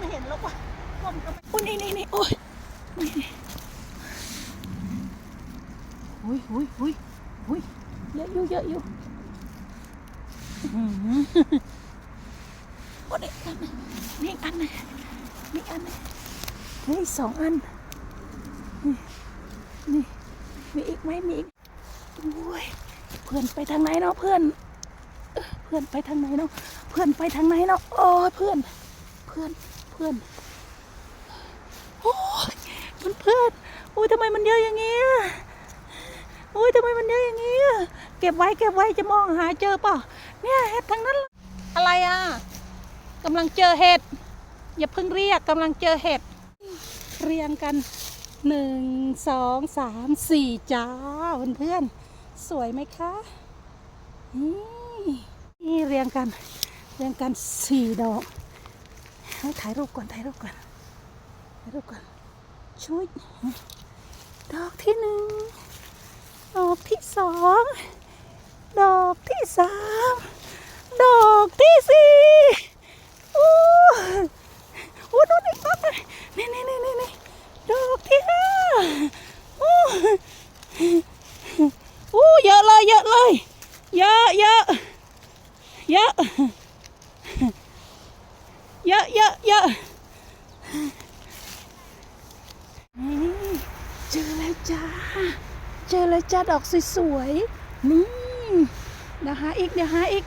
ไม่เห็นแล้วว่ะกล้องก็ไม่โอ้ยนี่นี่นี่โอ้ยนี่นี่อุ้ยอุ้ยอุ้ยอุ้ยเยอะอยู่เยอะอยู่อื้อหือโอ้ยนี่อันนึงนี่อีกอันนึงนี่อีกอันนึงนี่อีกสองอันนี่นี่มีอีกไหมมีอีกโอ้ยเพื่อนไปทางไหนเนาะเพื่อนเอ้อเพื่อนไปทางไหนเนาะเพื่อนไปทางไหนเนาะโอ้ยเพื่อน เพื่อนเพื่อนโอ้ยมันเพื่อนโอ้ยทำไมมันเยอะอย่างเงี้ยโอ้ยทำไมมันเยอะอย่างเงี้ยเก็บไว้เก็บไว้จะมองหาเจอเปล่าเนี่ยเห็ดทั้งนั้นเลยอะไรอะกำลังเจอเห็ดอย่าเพิ่งเรียกกำลังเจอเห็ดเรียงกันหนึ่งสองสามสี่จ้าเพื่อนๆสวยไหมคะนี่นี่เรียงกันเรียงกันสี่ดอก ถ่ายรูปก่อนถ่ายรูปก่อนถ่ายรูปก่อนช่วยดอกที่หนึ่งดอกที่สองดอกที่สามดอกที่สี่อู้อู้นู่นอีกต้นหนึ่งนี่นี่นี่นี่นี่ดอกที่ห้าอู้อู้เยอะเลยเยอะเลยเยอะเยอะเยอะ เยอะเยอะเยอะนี่เจอแล้ว จ้า เจอแล้วจ้าดอกสวยๆ นี่เดี๋ยวหาอีกเดี๋ยวหาอีก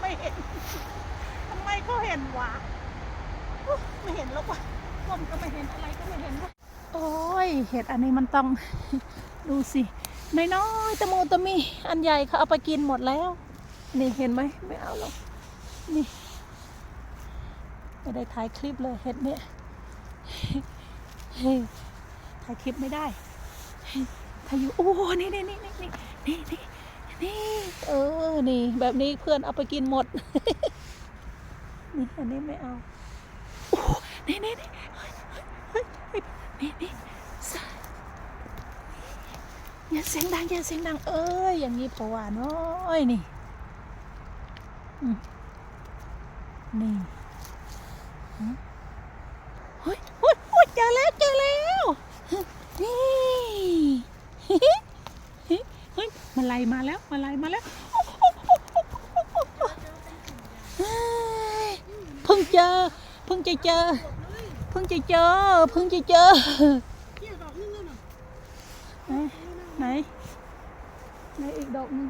ไม่เห็น ทำไมเขาเห็นวะไม่เห็นแล้ววะกลมก็ไม่เห็นอะไรก็ไม่เห็นวะโอ้ย เห็ดอันนี้มันต้องดูสิน้อยๆตะมูตะมี อันใหญ่เขาเอาไปกินหมดแล้ว นี่เห็นไหมไม่เอาหรอกนี่ไม่ได้ถ่ายคลิปเลยเห็ดเนี่ย ถ่ายคลิปไม่ได้ถ่ายอยู่โอ้นี่นี่นี่นี่นี่นี่นี่นี่เออ นี่ แบบนี้เพื่อนเอาไปกินหมด นี่อันนี้ไม่เอาโอ้นี่นี่นี่นี่นี่อย่าเสียงดังอย่าเสียงดัง เอ้ย อย่างนี้พราะว่าน้อยนี่อืมนี่หืมเฮ้ยเฮ้ยเฮ้ยเจอแล้วเจอแล้วนี่ เฮ้ยมาไล่มาแล้วมาไล่มาแล้วเพิ่งเจอเพิ่งจะเจอเพิ่งจะเจอเพิ่งจะเจอไหนไหนไหนอีกดอกหนึง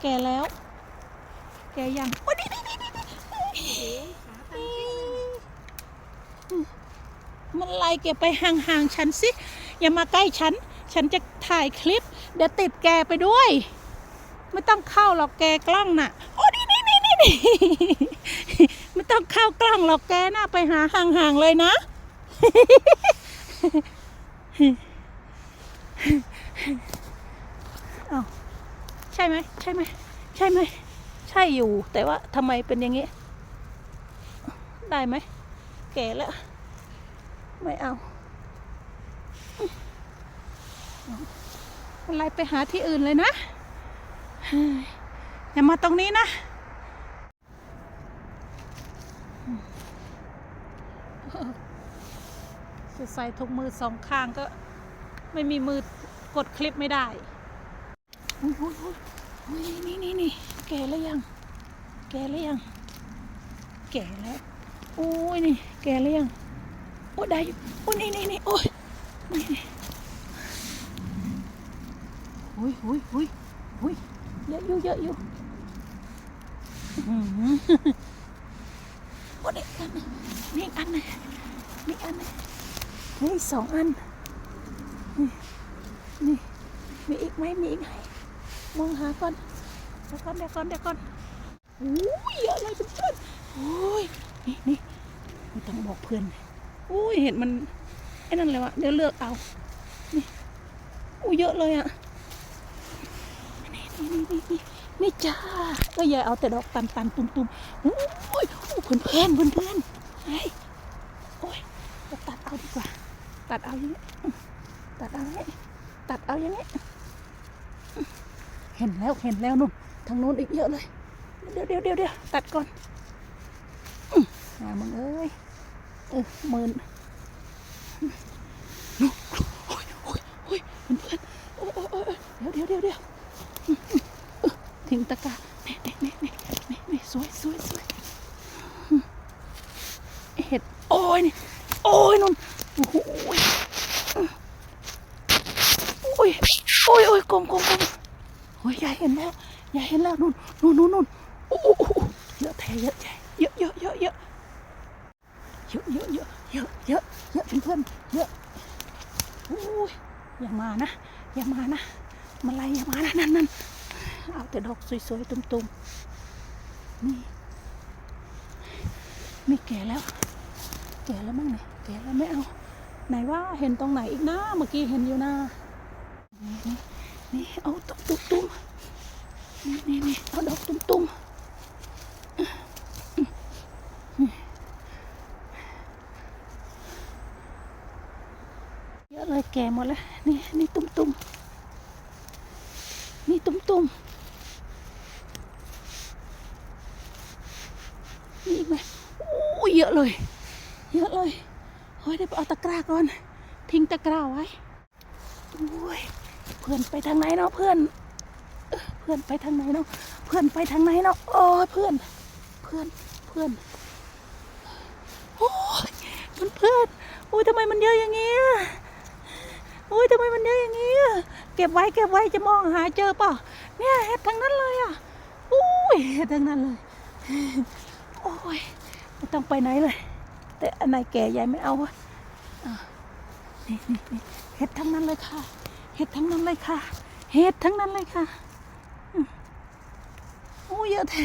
แก่แล้ว แก่ยังโอ้ยนี่นี่นี่นี่นี่มันไล่แกไปห่างๆฉันสิ อย่ามาใกล้ฉัน ฉันจะถ่ายคลิป เดี๋ยวติดแกไปด้วย ไม่ต้องเข้าหรอกแกกล้องน่ะ โอ้นี่นี่นี่นี่นี่ไม่ต้องเข้ากล้องหรอกแกน่าไปหาห่างๆเลยนะเอาใช่ไหมใช่ไหมใช่ไหมใช่อยู่ แต่ว่าทำไมเป็นอย่างนี้ ได้ไหมแก่แล้ว ไม่เอา อะไรไปหาที่อื่นเลยนะอย่ามาตรงนี้นะ จะใส่ถุงมือสองข้างก็ไม่มีมือกดคลิปไม่ได้อุ๊ยอุ๊ยนี่นี่นี่แก่แล้วยัง แก่แล้วยัง แก่แล้วโอ้ยนี่ แก่แล้วยัง โอ้ยได้อยู่โอ้ยนี่นี่นี่โอ้ยนี่ อ้ยโอ้ยโอ้ยโอ้ยเยอะอยู่เยอะอยู่อื้อหือโอ้ยนี่อันหนึงนี่อีกอันหนึงนี่อีกอันหนึงนี่สองอัน นี่นี่มีอีกไหมมีอีกไหมมองหาก่อนเดี๋ยวก่อนเดี๋ยวก่อนเดี๋ยวก่อนโอ้ยเยอะเลยเพื่อนๆโอ้ยนี่นี่ไม่ต้องบอกเพื่อนโอ้ยเห็นมันไอ้นั่นเลยวะเดี๋ยวเลือกเอานี่โอ้ยเยอะเลยอะ นี่จ้าก็อย่าเอาแต่ดอกตันตันตุ่มตุ่มโอ้ยเพื่อนเพื่อนเพื่อนเพื่อนไอ้โอ้ยตัดเอาดีกว่า ตัดเอาอย่างนี้ตัดเอาอย่างนี้ตัดเอาอย่างนี้เห็นแล้วเห็นแล้วนู่นทางนู้นอีกเยอะเลย เดี๋ยวเดี๋ยวเดี๋ยวเดี๋ยวตัดก่อนอืมามึงเอ้ยเออหมื่นนู่นโอ้ยโอ้ยโอ้ยเพื่อนเพื่อนโอ้ยโอ้ยเดี๋ยวเดี๋ยวเดี๋ยวเดี๋ยว ทิ้งตะกร้านี่นี่นี่นี่นี่นี่สวยสวยสวยเห็ดโอ้ยนี่โอ้ยนู่นโอ้โหอืมโอ้ยโอ้ยโอ้ยกลมกลมกลมโอ้ยยายเห็นแล้วยายเห็นแล้วนู่นนู่นนู่นนู่นโอ้โหเยอะแท้เยอะแท้เยอะเยอะเยอะเยอะเยอะเยอะเยอะเยอะเยอะเยอะเพื่อนๆเยอะโอ้ยอย่ามานะ อย่ามานะ มาไล่อย่ามานะนั่นนั่นเอาแต่ดอกสวยๆตุ่มๆนี่นี่แก่แล้ว แก่แล้วมั้งเนี่ยแก่แล้วไม่เอา ไหนว่าเห็นตรงไหนอีกนะเมื่อกี้เห็นอยู่นะนี่นี่นี่เอาดอกตุ้มตุ้มนี่นี่นี่เอาดอกตุ้มตุ้มเยอะเลยแก่หมดแล้ว นี่นี่ตุ้ม ตุ้มนี่ตุ้มมีอีกไหมโอ้เยอะเลย เยอะเลยเฮ้ยเดี๋ยวไปเอาตะกร้าก่อน ทิ้งตะกร้าไว้อ้ยเพื่อนไปทางไหนเนาะเพื่อนเอ้อเพื่อนไปทางไหนเนาะเพื่อนไปทางไหนเนาะโอ้ยเพื่อน เพื่อนเพื่อนโอ้ยมันเพื่อนโอ้ยทำไมมันเยอะอย่างเงี้ย โอ้ยทำไมมันเยอะอย่างเงี้เก็บไว้เก็บไว้จะมองหาเจอเปล่ะเนี่ยเห็ดทั้งนั้นเลยอะโอ้ยเห็ดทั้งนั้นเลย โอ้ยไม่ต้องไปไหนเลย แต่อันไหนแก่ยายไม่เอาอะอะนี่นี่นี่เห็ดทั้งนั้นเลยค่ะ เห็ดทั้งนั้นเลยค่ะ เห็ดทั้งนั้นเลยค่ะอืมโอ้เยอะแท้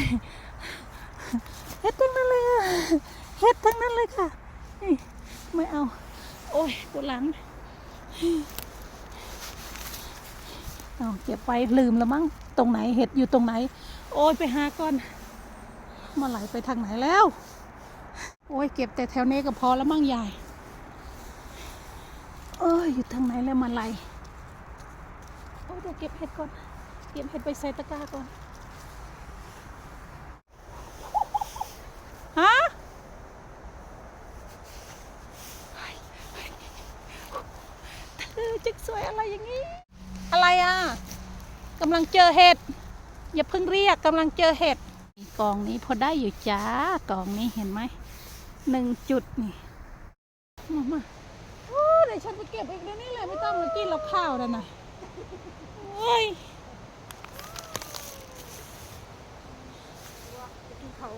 เห็ดทั้งนั้นเลยอะเห็ดทั้งนั้นเลยค่ะนี่ไม่เอา โอ้ยปวดหลัง เอาเก็บไปลืมแล้วมั้งตรงไหนเห็ดอยู่ตรงไหน โอ้ยไปหาก่อนมาไหลไปทางไหนแล้ว โอ้ยเก็บแต่แถวนี้ก็พอแล้วมั้งยายเอ้ยอยู่ทางไหนแล้วมาไหลโอ้ยเดี๋ยวเก็บเห็ดก่อน เก็บเห็ดไปใส่ตะกร้าก่อน ฮะเธอจะส วยอะไรอย่างนี้ อะไรอะกำลังเจอเห็ดอย่าเพิ่งเรียกกำลังเจอเห็ดกองนี้พอได้อยู่จ้ากองนี้เห็นไหมหนึ่งจุดนี่มามาโอ้เดี๋ยวฉันไปเก็บอีกเดี๋ยวนี้เลยไม่ต้องมากินเราข้าวแล้วนะโอ้ยกินเขา